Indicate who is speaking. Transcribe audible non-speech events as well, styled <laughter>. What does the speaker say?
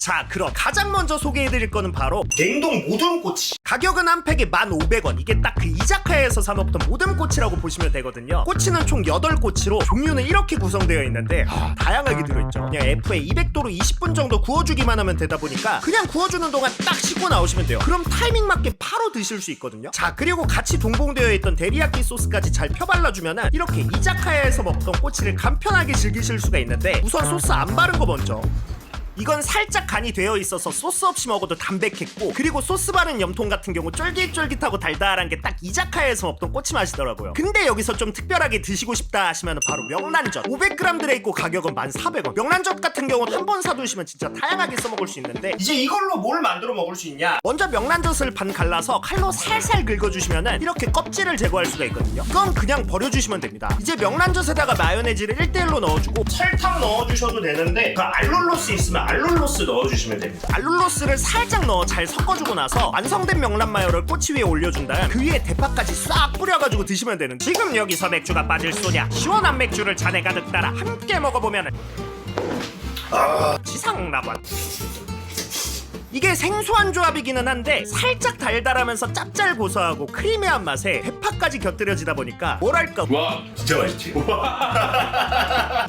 Speaker 1: 자 그럼 가장 먼저 소개해드릴 거는 바로 냉동 모듬꼬치. 가격은 한 팩에 1,500원. 이게 딱 그 이자카야에서 사 먹던 모듬꼬치라고 보시면 되거든요. 꼬치는 총 8꼬치로 종류는 이렇게 구성되어 있는데 아, 다양하게 들어있죠. 그냥 F에 200도로 20분 정도 구워주기만 하면 되다 보니까 그냥 구워주는 동안 딱 씻고 나오시면 돼요. 그럼 타이밍 맞게 바로 드실 수 있거든요. 자 그리고 같이 동봉되어 있던 데리야끼 소스까지 잘 펴발라주면은 이렇게 이자카야에서 먹던 꼬치를 간편하게 즐기실 수가 있는데 우선 소스 안 바른 거 먼저 이건 살짝 간이 되어 있어서 소스 없이 먹어도 담백했고 그리고 소스 바른 염통 같은 경우 쫄깃쫄깃하고 달달한 게 딱 이자카야에서 먹던 꼬치 맛이더라고요. 근데 여기서 좀 특별하게 드시고 싶다 하시면 바로 명란젓. 500g 들어있고 가격은 1,400원. 명란젓 같은 경우는 한번 사두시면 진짜 다양하게 써먹을 수 있는데 이제 이걸로 뭘 만들어 먹을 수 있냐? 먼저 명란젓을 반 갈라서 칼로 살살 긁어주시면은 이렇게 껍질을 제거할 수가 있거든요. 그건 그냥 버려주시면 됩니다. 이제 명란젓에다가 마요네즈를 1대1로 넣어주고 설탕 넣어주셔도 되는데 그 알룰로스 있으면 알룰로스 넣어주시면 됩니다. 알룰로스를 살짝 넣어 잘 섞어주고 나서 완성된 명란 마요를 꼬치 위에 올려준 다음 그 위에 대파까지 싹 뿌려가지고 드시면 되는 지금 여기서 맥주가 빠질 소냐. 시원한 맥주를 잔에 가득 따라 함께 먹어보면은 아, 지상낙원 이게 생소한 조합이기는 한데 살짝 달달하면서 짭짤 고소하고 크리미한 맛에 대파까지 곁들여지다 보니까 뭐랄까.
Speaker 2: 와 진짜 맛있지 <laughs>